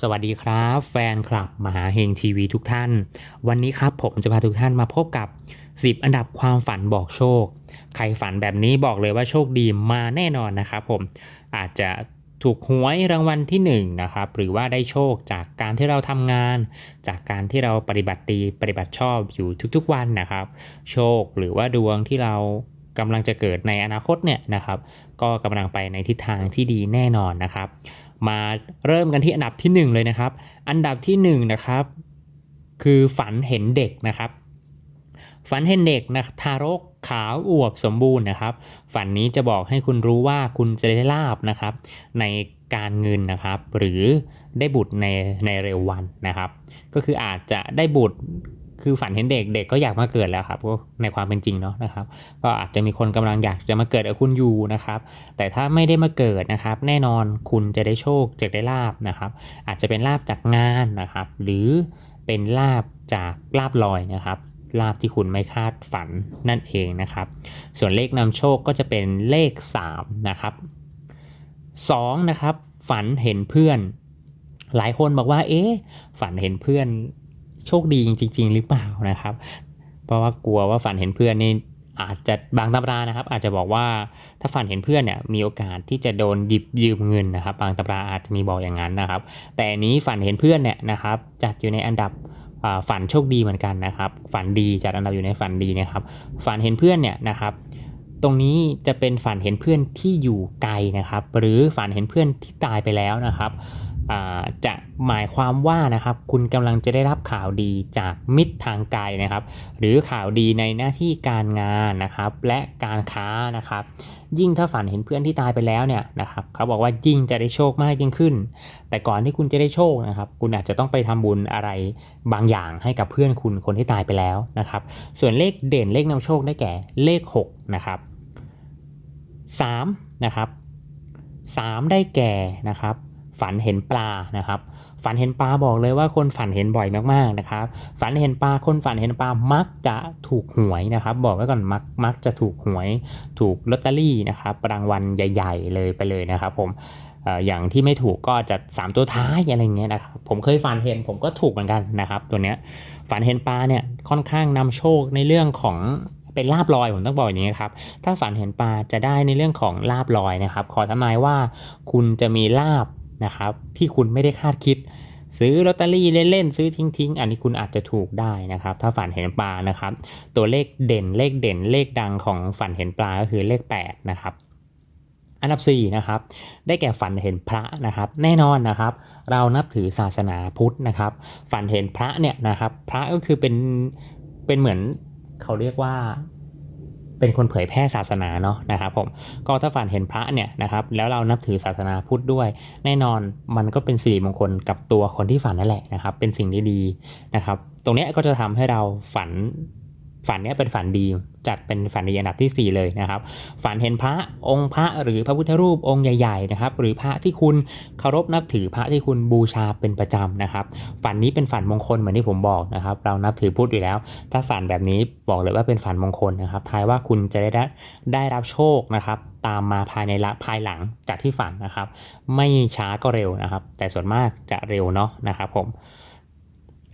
สวัสดีครับ แฟนคลับมหาเฮงทีวีทุกท่าน วันนี้ครับผมจะพาทุกท่านมาพบกับ 10 อันดับความฝันบอกโชค ใครฝันแบบนี้บอกเลยว่าโชคดีมาแน่นอนนะครับผมอาจจะถูกหวยรางวัลที่1นนะครับหรือว่าได้โชคจากการที่เราทำงาน จากการที่เราปฏิบัติดีปฏิบัติชอบอยู่ทุกๆวันนะครับ โชคหรือว่าดวงที่เรากำลังจะเกิดในอนาคตเนี่ยนะครับ ก็กำลังไปในทิศทางที่ดีแน่นอนนะครับ มาเริ่มกันที่อันดับที่ 1 เลยนะครับ อันดับที่1นะครับคือฝันเห็นเด็กนะครับฝันเห็นเด็กนะทารกขาวอวบสมบูรณ์นะครับ ฝันนี้จะบอกให้คุณรู้ว่าคุณจะได้ลาบนะครับ ในการเงินนะครับ หรือได้บุตรในในเร็ววันนะครับ ก็คืออาจจะได้บุตร คือฝันเห็นเด็กเด็กก็อยากมาเกิดแล้วครับก็ในความเป็นจริงเนาะนะครับ ก็อาจจะมีคนกำลังอยากจะมาเกิดกับคุณอยู่นะครับ แต่ถ้าไม่ได้มาเกิดนะครับ แน่นอนคุณจะได้โชคจะได้ลาบนะครับ อาจจะเป็นลาบจากงานนะครับ หรือเป็นลาบจากลาบลอยนะครับลาบที่คุณไม่คาดฝันนั่นเองนะครับ ส่วนเลขนำโชคก็จะเป็นเลข 3 นะครับ 2 นะครับ ฝันเห็นเพื่อน หลายคนบอกว่า เอ๊ะ ฝันเห็นเพื่อน โชคดีจริง ๆ หรือเปล่านะครับ เพราะว่ากลัวว่าฝันเห็นเพื่อนนี่อาจจะบางตำรานะครับ อาจจะบอกว่าถ้าฝันเห็นเพื่อนเนี่ยมีโอกาสที่จะโดนหยิบยืมเงินนะครับ บางตำราอาจจะมีบอกอย่างนั้นนะครับ แต่อันนี้ฝันเห็นเพื่อนเนี่ยนะครับจัดอยู่ในอันดับฝันโชคดีเหมือนกันนะครับ ฝันดีจัดอันดับอยู่ในฝันดีนะครับ ฝันเห็นเพื่อนเนี่ยนะครับ ตรงนี้จะเป็นฝันเห็นเพื่อนที่อยู่ไกลนะครับ หรือฝันเห็นเพื่อนที่ตายไปแล้วนะครับ จะหมายความว่านะครับคุณกำลังจะได้รับข่าวดีจากมิตรทางไกลนะครับ หรือข่าวดีในหน้าที่การงานนะครับและการค้านะครับ ยิ่งถ้าฝันเห็นเพื่อนที่ตายไปแล้วเนี่ยนะครับเขาบอกว่ายิ่งจะได้โชคมากยิ่งขึ้น แต่ก่อนที่คุณจะได้โชคนะครับคุณอาจจะต้องไปทำบุญอะไรบางอย่างให้กับเพื่อนคุณคนที่ตายไปแล้วนะครับ ส่วนเลขเด่นเลขนำโชคได้แก่เลข6นะครับ3นะครับ3ได้แก่นะครับ ฝันเห็นปลานะครับ ฝันเห็นปลาบอกเลยว่าคนฝันเห็นบ่อยมากๆนะครับ ฝันเห็นปลาคนฝันเห็นปลามักจะถูกหวยนะครับ บอกไว้ก่อนมักมักจะถูกหวย ถูกลอตเตอรี่นะครับรางวัลใหญ่ ๆ เลยไปเลยนะครับ ผมอย่างที่ไม่ถูกก็จะ 3 ตัวท้ายอะไรเงี้ยนะครับผมเคยฝันเห็นผมก็ถูกเหมือนกันนะครับ ตัวเนี้ยฝันเห็นปลาเนี่ยค่อนข้างนำโชคในเรื่องของเป็นลาบลอยผมต้องบอกอย่างนี้ครับถ้าฝันเห็นปลาจะได้ในเรื่องของลาบลอยนะครับ ขอทำนายว่าคุณจะมีลาบ นะครับ ที่คุณไม่ได้คาดคิด ซื้อลอตเตอรี่เล่นๆซื้อทิ้งๆ อันนี้คุณอาจจะถูกได้นะครับ ถ้าฝันเห็นปลานะครับ ตัวเลขเด่นเลขเด่นเลขดังของฝันเห็นปลาก็คือเลข 8 นะครับอันดับ4นะครับได้แก่ฝันเห็นพระนะครับแน่นอนนะครับ เรานับถือศาสนาพุทธนะครับ ฝันเห็นพระเนี่ยนะครับ พระก็คือเป็นเป็นเหมือนเขาเรียกว่า เป็นคนเผยแพร่ศาสนาเนาะนะครับผมก็ถ้าฝันเห็นพระเนี่ยนะครับแล้วเรานับถือศาสนาพุทธด้วย แน่นอนมันก็เป็นสิริมงคลกับตัวคนที่ฝันนั่นแหละนะครับ เป็นสิ่งที่ดีนะครับ ตรงนี้ก็จะทำให้เราฝันฝันเนี้ยเป็นฝันดี จัดเป็นฝันดีอันดับที่ 4 เลยนะครับ ฝันเห็นพระองค์พระหรือพระพุทธรูปองค์ใหญ่ ๆ นะครับ หรือพระที่คุณเคารพนับถือพระที่คุณบูชาเป็นประจำนะครับ ฝันนี้เป็นฝันมงคลเหมือนที่ผมบอกนะครับ เรานับถือพุทธอยู่แล้ว ถ้าฝันแบบนี้บอกเลยว่าเป็นฝันมงคลนะครับ ทายว่าคุณจะได้ได้รับโชคนะครับตามมาภายในละภายหลังจากที่ฝันนะครับ ไม่ช้าก็เร็วนะครับ แต่ส่วนมากจะเร็วเนาะนะครับผม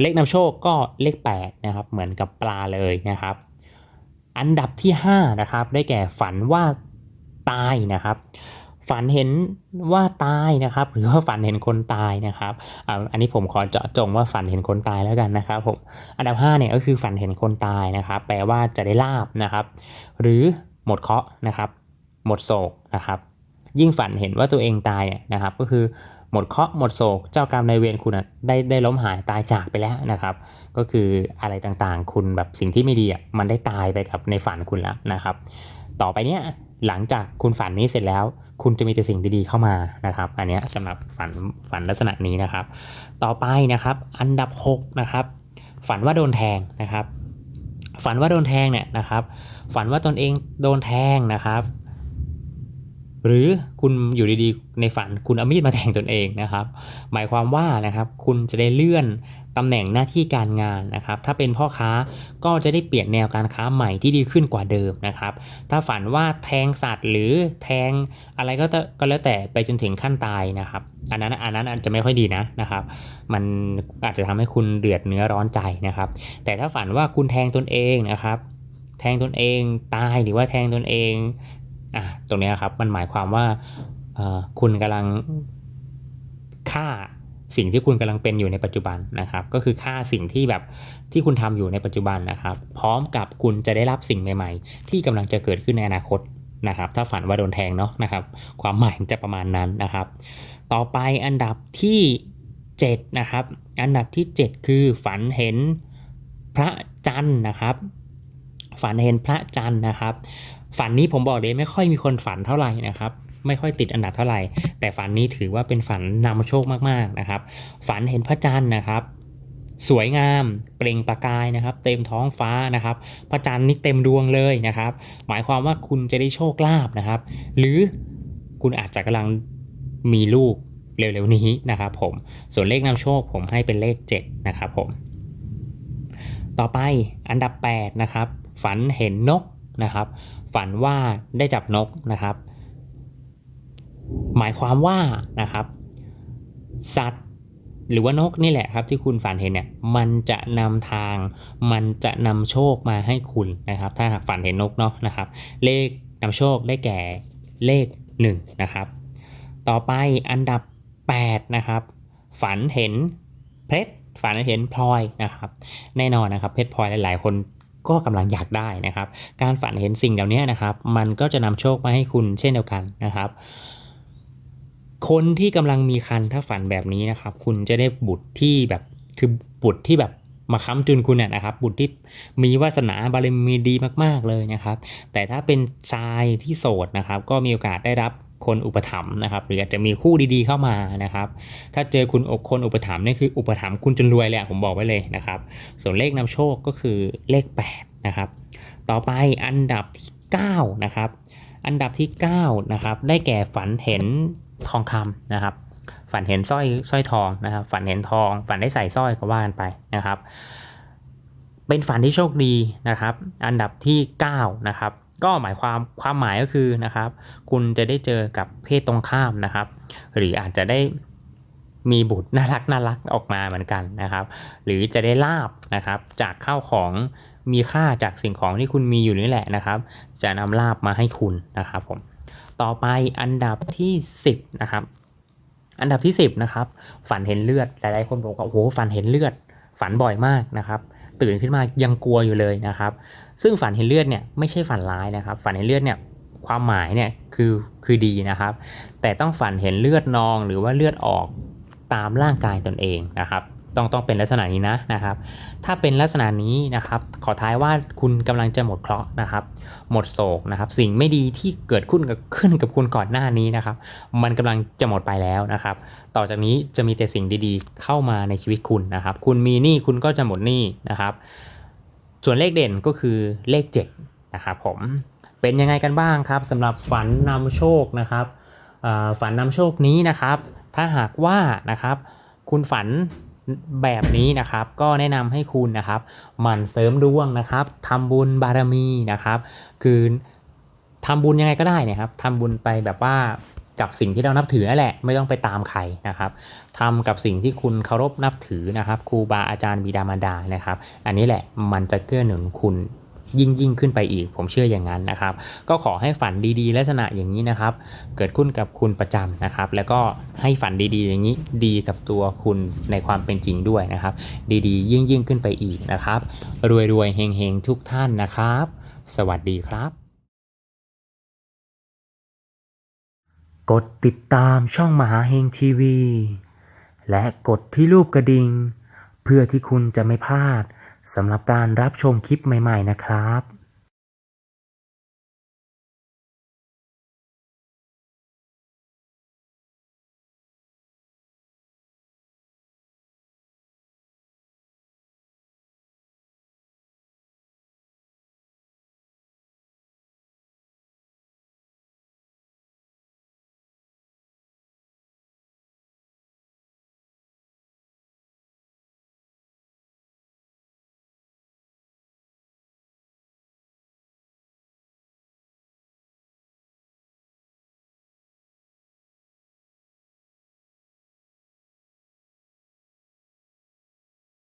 เลขนำโชคก็เลข8นะครับเหมือนกับปลาเลยนะครับ อันดับที่5นะครับได้แก่ฝันว่าตายนะครับ ฝันเห็นว่าตายนะครับ หรือว่าฝันเห็นคนตายนะครับอันนี้ผมขอเจาะจงว่าฝันเห็นคนตายแล้วกันนะครับผมอันดับ5เนี่ยก็คือฝันเห็นคนตายนะครับ แปลว่าจะได้ลาบนะครับ หรือหมดเคราะห์นะครับ หมดโศกนะครับ ยิ่งฝันเห็นว่าตัวเองตายเนี่ยนะครับ ก็คือหมดเคราะห์หมดโศก เจ้ากรรมนายเวรคุณได้ได้ล้มหายตายจากไปแล้วนะครับ ก็คืออะไรต่างๆ คุณแบบสิ่งที่ไม่ดีอะมันได้ตายไปกับในฝันคุณแล้วนะครับ ต่อไปเนี้ยหลังจากคุณฝันนี้เสร็จแล้ว คุณจะมีแต่สิ่งดีๆเข้ามานะครับ อันนี้สำหรับฝันฝันลักษณะนี้นะครับ ต่อไปนะครับ อันดับ6นะครับฝันว่าโดนแทงนะครับ ฝันว่าโดนแทงเนี่ยนะครับ ฝันว่าตนเองโดนแทงนะครับ หรือคุณอยู่ดีๆ ในฝันคุณเอามีดมาแทงตนเองนะครับ หมายความว่านะครับคุณจะได้เลื่อนตำแหน่งหน้าที่การงานนะครับ ถ้าเป็นพ่อค้าก็จะได้เปลี่ยนแนวการค้าใหม่ที่ดีขึ้นกว่าเดิมนะครับ ถ้าฝันว่าแทงสัตว์หรือแทงอะไรก็ก็แล้วแต่ไปจนถึงขั้นตายนะครับ อันนั้นอันนั้นอาจจะไม่ค่อยดีนะนะครับ มันอาจจะทำให้คุณเดือดเนื้อร้อนใจนะครับ แต่ถ้าฝันว่าคุณแทงตนเองนะครับ แทงตนเองตายหรือว่าแทงตนเอง อะตรงนี้ครับมันหมายความว่าคุณกำลังฆ่าสิ่งที่คุณกำลังเป็นอยู่ในปัจจุบันนะครับ ก็คือฆ่าสิ่งที่แบบที่คุณทำอยู่ในปัจจุบันนะครับ พร้อมกับคุณจะได้รับสิ่งใหม่ ๆ ที่กำลังจะเกิดขึ้นในอนาคตนะครับ ถ้าฝันว่าโดนแทงเนาะนะครับ ความหมายจะประมาณนั้นนะครับ ต่อไปอันดับที่ 7 นะครับ อันดับที่ 7 คือฝันเห็นพระจันทร์นะครับ ฝันเห็นพระจันทร์นะครับ ฝันนี้ผมบอกเลยไม่ค่อยมีคนฝันเท่าไหร่นะครับ ไม่ค่อยติดอันดับเท่าไหร่ แต่ฝันนี้ถือว่าเป็นฝันนำโชคมากๆนะครับ ฝันเห็นพระจันทร์นะครับ สวยงามเปล่งประกายนะครับ เต็มท้องฟ้านะครับ พระจันทร์นี่เต็มดวงเลยนะครับ หมายความว่าคุณจะได้โชคลาภนะครับ หรือคุณอาจจะกำลังมีลูกเร็วๆนี้นะครับ ผมส่วนเลขนำโชคผมให้เป็นเลข 7 นะครับผม ต่อไปอันดับ 8 นะครับ ฝันเห็นนกนะครับ ฝันว่าได้จับนกนะครับ หมายความว่านะครับ สัตว์หรือว่านกนี่แหละครับที่คุณฝันเห็นเนี่ยมันจะนำทาง มันจะนำโชคมาให้คุณนะครับ ถ้าหากฝันเห็นนกเนาะนะครับ เลขนำโชคได้แก่เลข1นะครับต่อไปอันดับ8นะครับฝันเห็นเพชรฝันเห็นพลอยนะครับ แน่นอนนะครับเพชรพลอยหลาย ๆ คน ก็กำลังอยากได้นะครับ การฝันเห็นสิ่งเหล่านี้นะครับ มันก็จะนำโชคมาให้คุณเช่นเดียวกันนะครับ คนที่กำลังมีคันถ้าฝันแบบนี้นะครับ คุณจะได้บุตรที่แบบคือบุตรที่แบบมาค้ำจุนคุณเนี่ยนะครับ บุตรที่มีวาสนาบารมีดีมาก ๆเลยนะครับ แต่ถ้าเป็นชายที่โสดนะครับ ก็มีโอกาสได้รับ คนอุปถัมภ์นะครับหรืออาจจะมีคู่ดีๆเข้ามานะครับ ถ้าเจอคุณอกคนอุปถัมภ์นี่คืออุปถัมภ์คุณจนรวยเลยผมบอกไว้เลยนะครับ ส่วนเลขนำโชคก็คือเลข8นะครับต่อไปอันดับที่9นะครับอันดับที่9นะครับได้แก่ฝันเห็นทองคำนะครับ ฝันเห็นสร้อยสร้อยทองนะครับ ฝันเห็นทอง ฝันได้ใส่สร้อยก็ว่ากันไปนะครับ เป็นฝันที่โชคดีนะครับ อันดับที่9นะครับ ก็หมายความความหมายก็คือนะครับ คุณจะได้เจอกับเพศตรงข้ามนะครับ หรืออาจจะได้มีบุตรน่ารักน่ารักออกมาเหมือนกันนะครับ หรือจะได้ลาบนะครับ จากข้าวของมีค่าจากสิ่งของที่คุณมีอยู่นี่แหละนะครับ จะนำลาบมาให้คุณนะครับผมต่อไปอันดับที่ 10นะครับอันดับที่ 10นะครับฝันเห็นเลือดหลายๆคนบอกว่าโอ้โหฝันเห็นเลือดฝันบ่อยมากนะครับ ตื่นขึ้นมายังกลัวอยู่เลยนะครับ ซึ่งฝันเห็นเลือดเนี่ยไม่ใช่ฝันร้ายนะครับ ฝันเห็นเลือดเนี่ยความหมายเนี่ยคือคือดีนะครับ แต่ต้องฝันเห็นเลือดนองหรือว่าเลือดออกตามร่างกายตนเองนะครับ ต้องต้องเป็นลักษณะนี้นะนะครับ ถ้าเป็นลักษณะนี้นะครับ ขอท้ายว่าคุณกำลังจะหมดเคราะห์นะครับ หมดโศกนะครับ สิ่งไม่ดีที่เกิดขึ้นกับขึ้นกับคุณก่อนหน้านี้นะครับ มันกำลังจะหมดไปแล้วนะครับ ต่อจากนี้จะมีแต่สิ่งดีๆ เข้ามาในชีวิตคุณนะครับ คุณมีหนี้คุณก็จะหมดหนี้นะครับ ส่วนเลขเด่นก็คือเลข7นะครับผมเป็นยังไงกันบ้างครับสำหรับฝันนำโชคนะครับฝันนำโชคนี้นะครับ ถ้าหากว่านะครับ คุณฝัน แบบนี้นะครับก็แนะนำให้คุณนะครับหมั่นเสริมดวงนะครับทำบุญบารมีนะครับ คือทำบุญยังไงก็ได้นะครับทำบุญไปแบบว่ากับสิ่งที่เรานับถือนั่นแหละไม่ต้องไปตามใครนะครับทำกับสิ่งที่คุณเคารพนับถือนะครับครูบาอาจารย์บิดามารดานะครับ อันนี้แหละมันจะเกื้อหนุนคุณ ยิ่งยิ่งขึ้นไปอีก ผมเชื่ออย่างนั้นนะครับ ก็ขอให้ฝันดีๆ ลักษณะอย่างนี้นะครับ เกิดขึ้นกับคุณประจำนะครับ แล้วก็ให้ฝันดีๆ อย่างนี้ดีกับตัวคุณในความเป็นจริงด้วยนะครับ ดีๆ ยิ่งยิ่งขึ้นไปอีกนะครับ รวยๆเฮงๆทุกท่านนะครับ สวัสดีครับ กดติดตามช่องมหาเฮงทีวี และกดที่รูปกระดิ่งเพื่อที่คุณจะไม่พลาด สำหรับการรับชมคลิปใหม่ ๆ นะครับ